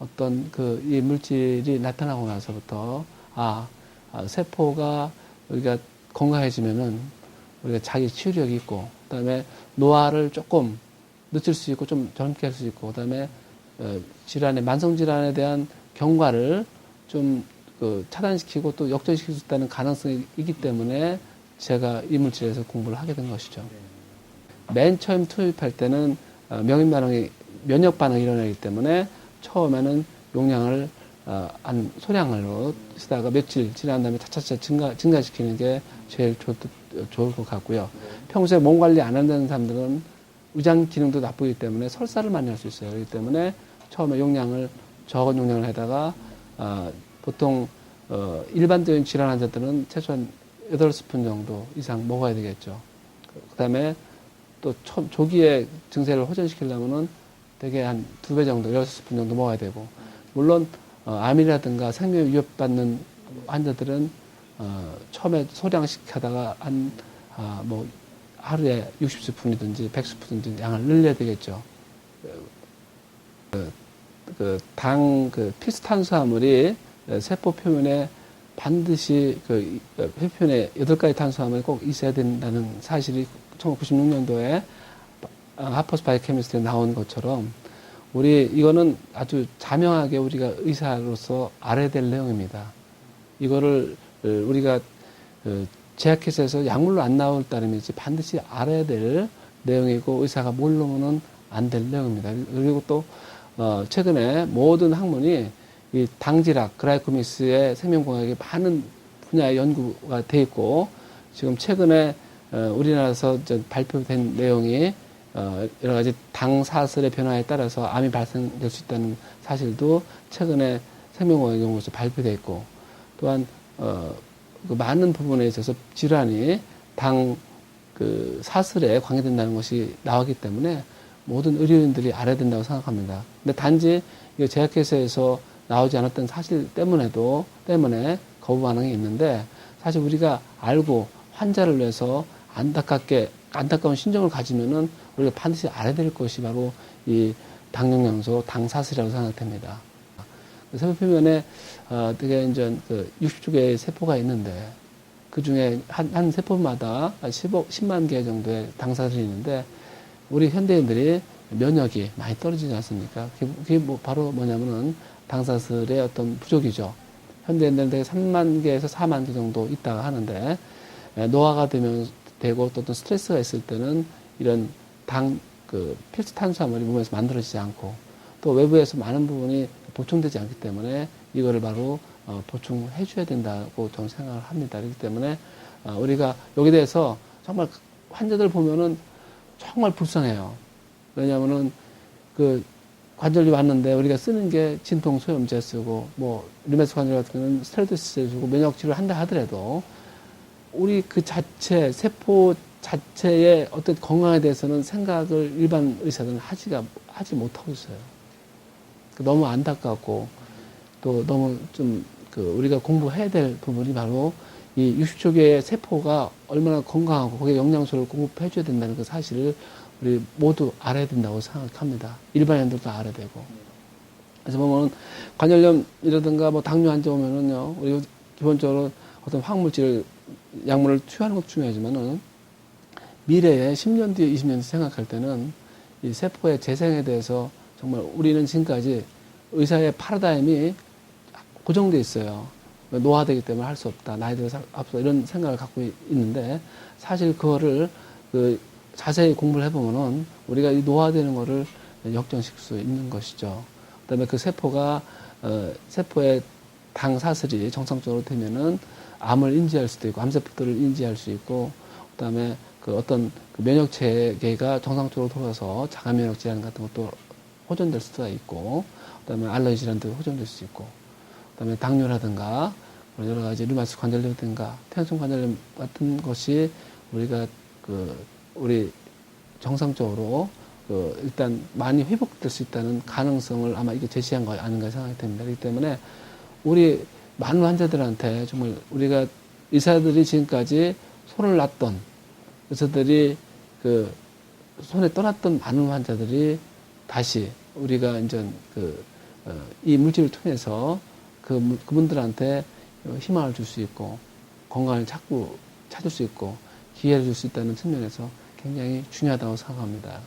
어떤 그 이 물질이 나타나고 나서부터 아, 아, 세포가 우리가 건강해지면은 우리가 자기 치유력이 있고 그다음에 노화를 조금 늦출 수 있고 좀 젊게 할 수 있고 그다음에 어, 질환의 만성 질환에 대한 경과를 좀 그 차단시키고 또 역전시킬 수 있다는 가능성이 있기 때문에 제가 이 물질에서 공부를 하게 된 것이죠. 맨 처음 투입할 때는 어, 명인 반응이 면역 반응이 일어나기 때문에 처음에는 용량을 어, 한 소량으로 쓰다가 며칠 지난 다음에 차차차 증가, 증가시키는 게 제일 좋, 좋을 것 같고요. 평소에 몸 관리 안 한다는 사람들은 위장 기능도 나쁘기 때문에 설사를 많이 할 수 있어요. 그렇기 때문에 처음에 용량을 적은 용량을 해다가 어, 보통 어, 일반적인 질환 환자들은 최소한 8스푼 정도 이상 먹어야 되겠죠. 그 다음에 또 초, 조기에 증세를 호전시키려면은 되게 한두 배 정도, 6스푼 정도 먹어야 되고, 물론, 어, 암이라든가 생명 위협받는 환자들은, 어, 처음에 소량씩 하다가 한, 아, 뭐, 하루에 60스푼이든지 100스푼이든지 양을 늘려야 되겠죠. 그, 그, 당, 그, 필수 탄수화물이 세포 표면에 반드시 그, 어, 표면에 8가지 탄수화물이 꼭 있어야 된다는 사실이 1996년도에 하퍼스 바이오케미스트에 나온 것처럼 우리 이거는 아주 자명하게 우리가 의사로서 알아야 될 내용입니다. 이거를 어, 우리가 어, 제약회사에서 약물로 안 나올 따름이지 반드시 알아야 될 내용이고 의사가 모르면은 안 될 내용입니다. 그리고 또 어, 최근에 모든 학문이 이 당질학, 그라이코미스의 생명공학에 많은 분야의 연구가 돼 있고 지금 최근에 어, 우리나라에서 발표된 내용이 어, 여러 가지 당 사슬의 변화에 따라서 암이 발생될 수 있다는 사실도 최근에 생명공학 연구에서 발표돼 있고 또한 어, 그 많은 부분에 있어서 질환이 당 그 사슬에 관계된다는 것이 나왔기 때문에 모든 의료인들이 알아야 된다고 생각합니다. 근데 단지 이 제약회사에서 나오지 않았던 사실 때문에도 때문에 거부 반응이 있는데 사실 우리가 알고 환자를 위해서 안타깝게 안타까운 심정을 가지면은 우리가 반드시 알아야 될 것이 바로 이 당영양소 당사슬이라고 생각됩니다. 세포 표면에 어, 되게 이제 그 60개의 세포가 있는데 그 중에 한, 한 세포마다 10억, 10만 개 정도의 당사슬이 있는데 우리 현대인들이 면역이 많이 떨어지지 않습니까? 그게, 뭐 바로 뭐냐면은 당사슬의 어떤 부족이죠. 현대인들은 되게 3만 개에서 4만 개 정도 있다가 하는데 에, 노화가 되면 되고 또 어떤 스트레스가 있을 때는 이런 당 그 필수 탄수화물이 몸에서 만들어지지 않고 또 외부에서 많은 부분이 보충되지 않기 때문에 이거를 바로 어, 보충해 줘야 된다고 저는 생각을 합니다. 그렇기 때문에 어, 우리가 여기에 대해서 정말 환자들 보면은 정말 불쌍해요. 왜냐하면은 그 관절이 왔는데 우리가 쓰는 게 진통 소염제 쓰고 뭐 리메스 관절 같은 경우는 스테로이드 쓰고 면역 치료를 한다 하더라도 우리 그 자체 세포 자체의 어떤 건강에 대해서는 생각을 일반 의사들은 하지가 하지 못하고 있어요. 너무 안타깝고 또 너무 좀 그 우리가 공부해야 될 부분이 바로 이 60초계의 세포가 얼마나 건강하고 거기에 영양소를 공급해 줘야 된다는 그 사실을 우리 모두 알아야 된다고 생각합니다. 일반인들도 알아야 되고. 그래서 보면 관절염이라든가 뭐 당뇨 환자 오면은요, 우리 기본적으로 어떤 화학물질을, 약물을 투여하는 것도 중요하지만은 미래에 10년 뒤에 20년 뒤에 생각할 때는 이 세포의 재생에 대해서 정말 우리는 지금까지 의사의 파라다임이 고정돼 있어요. 노화되기 때문에 할 수 없다. 나이 들어서 앞서 이런 생각을 갖고 있는데 사실 그거를 그 자세히 공부를 해보면은 우리가 이 노화되는 거를 역전시킬 수 있는 것이죠. 그다음에 그 세포가 어, 세포의 당 사슬이 정상적으로 되면은 암을 인지할 수도 있고 암세포들을 인지할 수 있고 그다음에 그 어떤 그 면역 체계가 정상적으로 돌아서 자가 면역 질환 같은 것도 호전될 수가 있고 그다음에 알러지 질환도 호전될 수 있고 그다음에 당뇨라든가 여러 가지 류마스 관절염든가 폐혈성 관절염 같은 것이 우리가 그 우리 정상적으로 그 일단 많이 회복될 수 있다는 가능성을 아마 이게 제시한 거 아닌가 생각이 됩니다. 그렇기 때문에 우리 많은 환자들한테 정말 우리가 의사들이 지금까지 손을 놨던 의사들이 그 손에 떠났던 많은 환자들이 다시 우리가 이제 그 어, 이 물질을 통해서 그 무- 그분들한테 어, 희망을 줄 수 있고 건강을 자꾸 찾을 수 있고 기회를 줄 수 있다는 측면에서 굉장히 중요하다고 생각합니다.